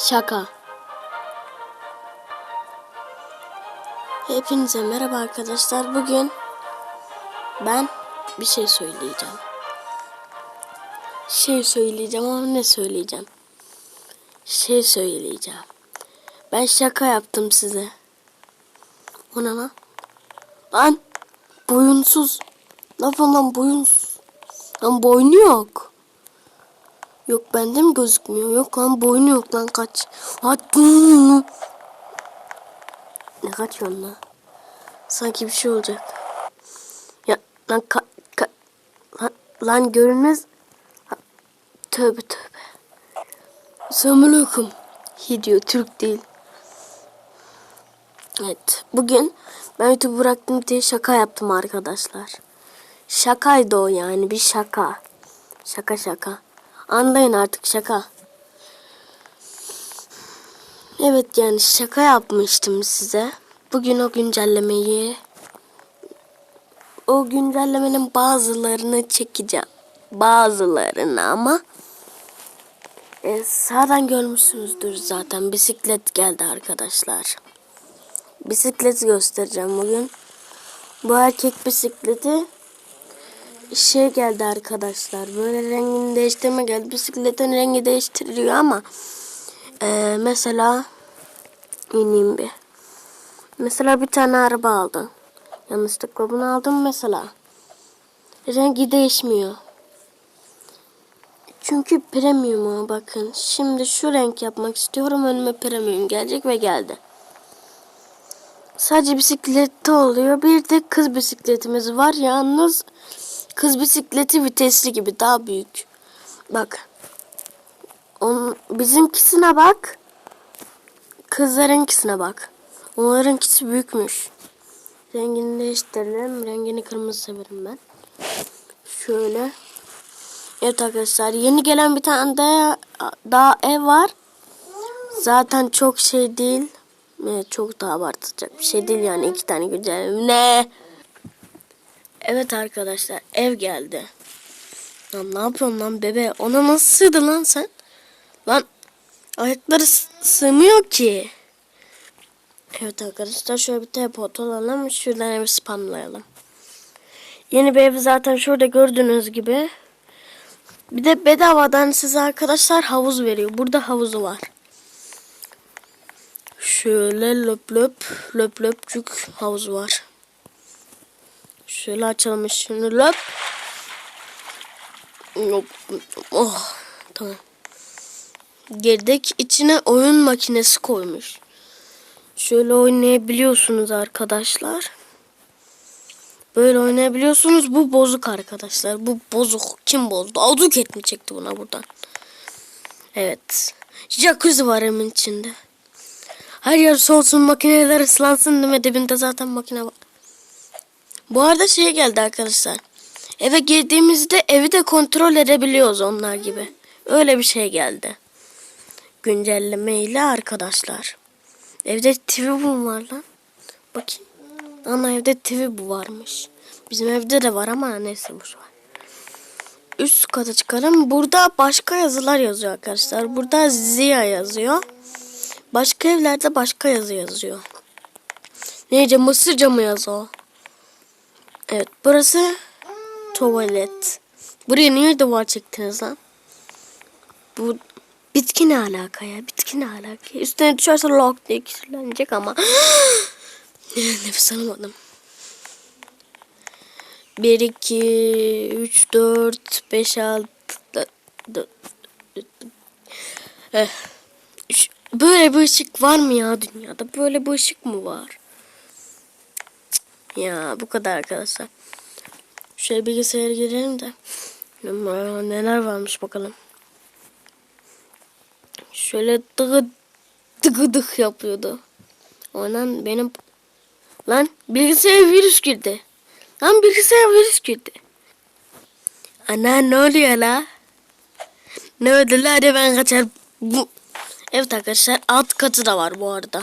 Şaka. Hepinize merhaba arkadaşlar. Bugün ben bir şey söyleyeceğim. Şey söyleyeceğim ama ne söyleyeceğim? Şey söyleyeceğim. Ben şaka yaptım size. O ne lan? Boyunsuz. Lafın lan boyunsuz. Lan boynu yok. Yok bende mi gözükmüyor? Yok lan boynu yok lan kaç. Hadi. Ne kaçıyorsun lan? Sanki bir şey olacak. Ya lan ka, ka, lan, lan görünmez. Ha, Tövbe tövbe. Selamünaleyküm. Hi diyor Türk değil. Evet. Bugün ben YouTube bıraktım diye şaka yaptım arkadaşlar. Şakaydı o yani bir şaka. Şaka şaka. Anlayın artık şaka. Evet yani şaka yapmıştım size. Bugün o güncellemeyi o güncellemenin bazılarını çekeceğim. Bazılarını ama e, sağdan görmüşsünüzdür zaten bisiklet geldi arkadaşlar. Bisikleti göstereceğim bugün. Bu erkek bisikleti şey geldi arkadaşlar. Böyle rengini değiştirme geldi. Bisikletin rengi değiştiriliyor ama e, mesela ineyim bir. Mesela bir tane araba aldın. Yanlışlıkla bunu aldım mesela. Rengi değişmiyor. Çünkü premium'a bakın. Şimdi şu renk yapmak istiyorum. Önüme premium gelecek ve geldi. Sadece bisiklette oluyor. Bir de kız bisikletimiz var. Yalnız kız bisikleti vitesli gibi daha büyük. Bak. Onun, bizimkisine bak. Kızlarınkisine bak. Onlarınkisi büyükmüş. Rengini değiştirelim. Rengini kırmızı severim ben. Şöyle. Evet arkadaşlar yeni gelen bir tane de daha ev var. Zaten çok şey değil. Evet, çok da abartacak bir şey değil yani iki tane güzel. Ne? Evet arkadaşlar ev geldi. Lan ne yapıyorsun lan bebe? Ona nasıl sığdı lan sen? Lan ayakları sığmıyor ki. Evet arkadaşlar şöyle bir teleport alalım. Şuradan evi spamlayalım. Yeni bir ev zaten şurada gördüğünüz gibi. Bir de bedavadan size arkadaşlar havuz veriyor. Burada havuzu var. Şöyle löp löp löp löpcük havuz var. Şöyle açalım löp. Löp. Oh tamam. Girdik içine oyun makinesi koymuş. Şöyle oynayabiliyorsunuz arkadaşlar. Böyle oynayabiliyorsunuz. Bu bozuk arkadaşlar. Bu bozuk. Kim bozdu? Aduket mi çekti buna buradan? Evet. Jacuzzi var hemen içinde. Her yer soğusun makineler ıslansın deme dibinde zaten makine var. Bu arada şey geldi arkadaşlar. Eve girdiğimizde evi de kontrol edebiliyoruz onlar gibi. Öyle bir şey geldi. Güncelleme ile arkadaşlar. Evde TV bu var lan. Bakayım. Ana evde TV bu varmış. Bizim evde de var ama neyse bu var. Üst kata çıkalım. Burada başka yazılar yazıyor arkadaşlar. Burada Ziya yazıyor. Başka evlerde başka yazı yazıyor. Neyce Mısırca mı yazıyor? Evet burası tuvalet. Buraya niye duvar çektiniz lan? Bu bitki ne alaka ya? Bitki ne alaka? Üstüne düşerse lock diye kirlenecek ama. Nefes alamadım. 1, 2, 3, 4, 5, 6, 4, Böyle bir ışık var mı ya dünyada? Böyle bir ışık mı var? Ya bu kadar arkadaşlar. Şöyle bilgisayara girelim de. Neler varmış bakalım. Şöyle dıgı dıgı dık yapıyordu. Ondan benim lan bilgisayara virüs girdi. Lan bilgisayara virüs girdi. Ana ne oluyor la? Ne la hadi ben kaçar. Bu. Evet arkadaşlar alt katı da var bu arada.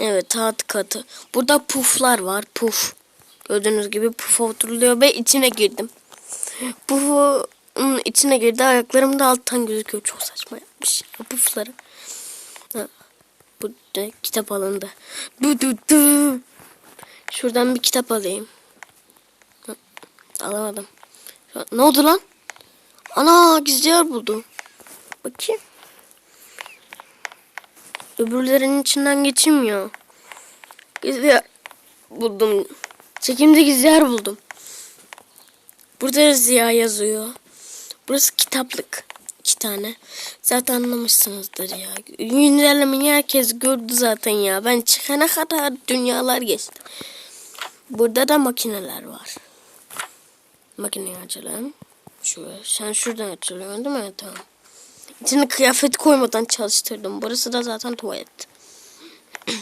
Evet alt katı. Burada puflar var puf. Gördüğünüz gibi puf oturuluyor ve içine girdim. Pufu içine girdi ayaklarım da alttan gözüküyor. Çok saçma yapmış. Pufları. Burada kitap alındı. Du du du. Şuradan bir kitap alayım. Hı, Alamadım. Ne oldu lan? Ana gizli yer buldum. Bakayım. Öbürlerinin içinden geçilmiyor. Gizli yer buldum. Çekimde gizli yer buldum. Burada Ziya yazıyor. Burası kitaplık. İki tane. Zaten anlamışsınızdır ya. Güncellemeyi herkes gördü zaten ya. Ben çıkana kadar dünyalar geçti. Burada da makineler var. Makineyi açalım. Şu, sen şuradan açılıyorsun değil mi? Tamam. İçine kıyafet koymadan çalıştırdım. Burası da zaten tuvalet.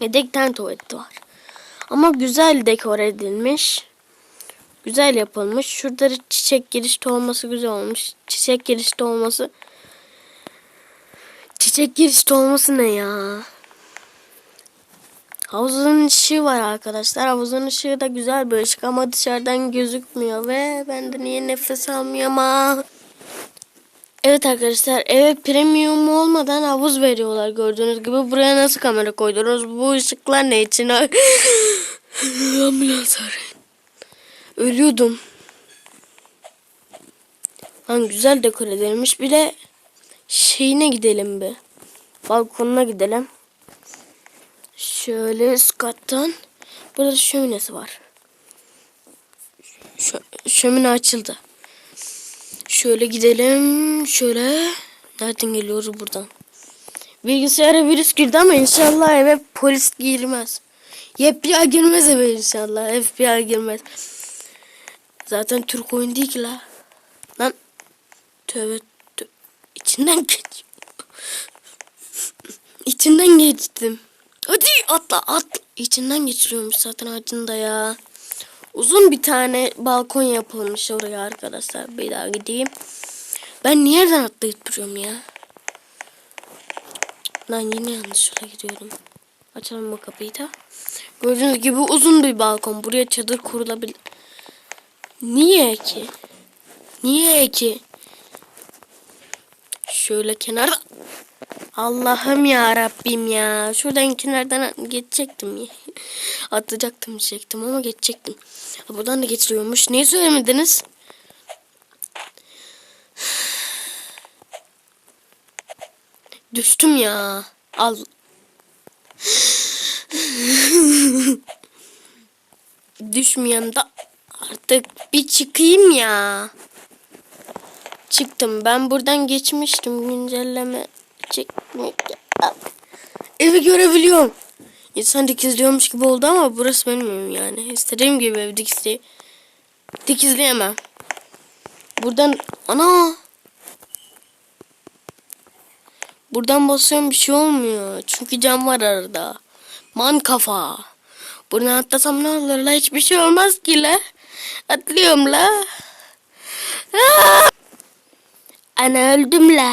Yedek tane tuvalet var. Ama güzel dekore edilmiş. Güzel yapılmış. Şurada da çiçek girişte olması güzel olmuş. Çiçek girişte olması. Çiçek girişte olması ne ya? Havuzun ışığı var arkadaşlar. Havuzun ışığı da güzel bir ışık ama dışarıdan gözükmüyor ve ben de niye nefes almıyorum ama. Evet arkadaşlar eve premium olmadan havuz veriyorlar gördüğünüz gibi. Buraya nasıl kamera koydunuz? Bu ışıklar ne için? Ambulans. Ölüyordum. Lan güzel dekor edilmiş. Bir de şeyine gidelim bir. Balkonuna gidelim. Şöyle üst kattan. Burada şöminesi var. Şö şömine açıldı. Şöyle gidelim. Şöyle. Nereden geliyoruz buradan? Bilgisayara virüs girdi ama inşallah eve polis girmez. FBI girmez eve inşallah. FBI girmez. Zaten Türk oyun değil ki la. Lan. Tövbe tövbe. İçinden geç. İçinden geçtim. Hadi atla atla. İçinden geçiriyormuş zaten ağacında ya. Uzun bir tane balkon yapılmış oraya arkadaşlar. Bir daha gideyim. Ben niye nereden atlayıp duruyorum ya? Lan yine yanlış yola gidiyorum. Açalım bu kapıyı da. Gördüğünüz gibi uzun bir balkon. Buraya çadır kurulabilir. Niye ki? Niye ki? Şöyle kenarda. Allah'ım ya Rabbim ya. Şuradan kenardan geçecektim ya. Atlayacaktım diyecektim ama geçecektim. Buradan da geçiliyormuş. Niye söylemediniz? Düştüm ya. Al. Düşmeyen da artık bir çıkayım ya. Çıktım. Ben buradan geçmiştim. Güncelleme çekmek. Evi görebiliyorum. İnsan dikizliyormuş gibi oldu ama burası benim evim yani. İstediğim gibi ev dikizli. Dikizleyemem. Buradan ana Buradan basıyorum bir şey olmuyor. Çünkü cam var arada. Man kafa. Buradan atlasam ne olur la? Hiçbir şey olmaz ki la. Atlıyorum la. Ana öldüm la.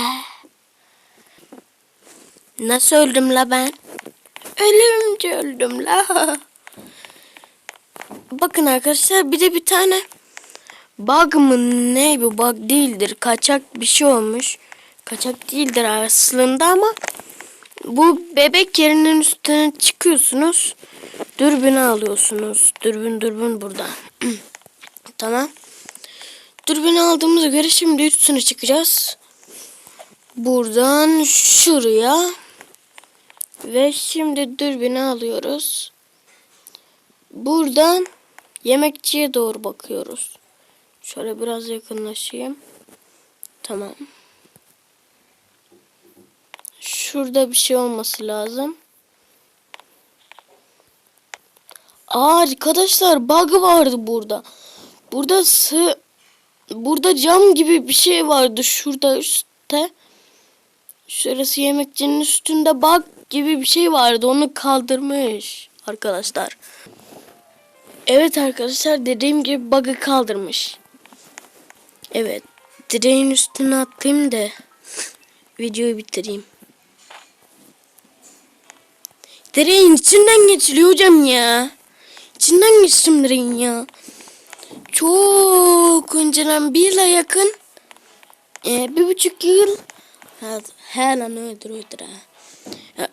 Nasıl öldüm la ben? Ölümcü öldüm la. Bakın arkadaşlar bir de bir tane bug mı ne bu bug değildir. Kaçak bir şey olmuş. Kaçak değildir aslında ama bu bebek yerinin üstüne çıkıyorsunuz. Dürbünü alıyorsunuz. Dürbün dürbün burada. tamam. Dürbünü aldığımıza göre şimdi üstüne çıkacağız. Buradan şuraya. Ve şimdi dürbünü alıyoruz. Buradan yemekçiye doğru bakıyoruz. Şöyle biraz yakınlaşayım. Tamam. Şurada bir şey olması lazım. Aa, arkadaşlar bug vardı burada. Burada sı burada cam gibi bir şey vardı şurada üstte. Şurası yemekçinin üstünde bug gibi bir şey vardı. Onu kaldırmış arkadaşlar. Evet arkadaşlar dediğim gibi bug'ı kaldırmış. Evet. Direğin üstüne atlayayım da videoyu bitireyim. Direğin içinden geçiliyor ya. İçinden geçtim direğin ya. Çok önceden bir yıla yakın e, bir buçuk yıl he, he lan öyledir öyledir ha. Ya,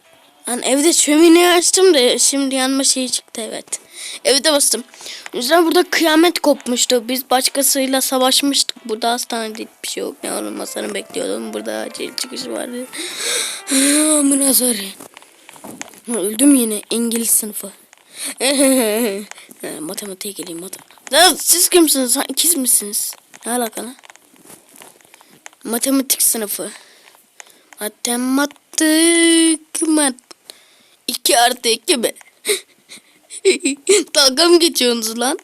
Lan evde şömineyi açtım da şimdi yanma şey çıktı evet. Evde bastım. Yüzden burada kıyamet kopmuştu. Biz başkasıyla savaşmıştık. Burada hastanede bir şey yok. Ne olmasını bekliyordum. Burada acil çıkış vardı. Amına sorry. Öldüm yine İngiliz sınıfı. Matematiğe geleyim matematik. Siz kimsiniz? İkiz misiniz? Ne alaka lan? Matematik sınıfı. Matematik mat. 2 artı 2 mi? Dalga mı geçiyorsunuz lan?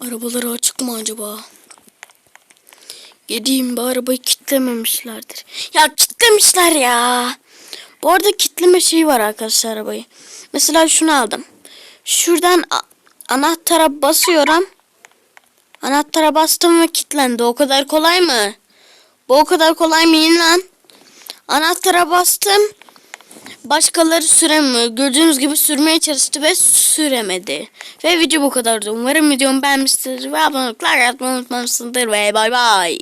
Arabaları açık mı acaba? Gideyim bu arabayı kitlememişlerdir. Ya kitlemişler ya. Bu arada kitleme şeyi var arkadaşlar arabayı. Mesela şunu aldım. Şuradan anahtara basıyorum. Anahtara bastım ve kilitlendi. O kadar kolay mı? Bu o kadar kolay mı lan? Anahtara bastım. Başkaları süremiyor. Gördüğünüz gibi sürmeye çalıştı ve süremedi. Ve video bu kadardı. Umarım videomu beğenmişsinizdir ve abone olmayı like atmayı unutmamışsınızdır ve bay bay.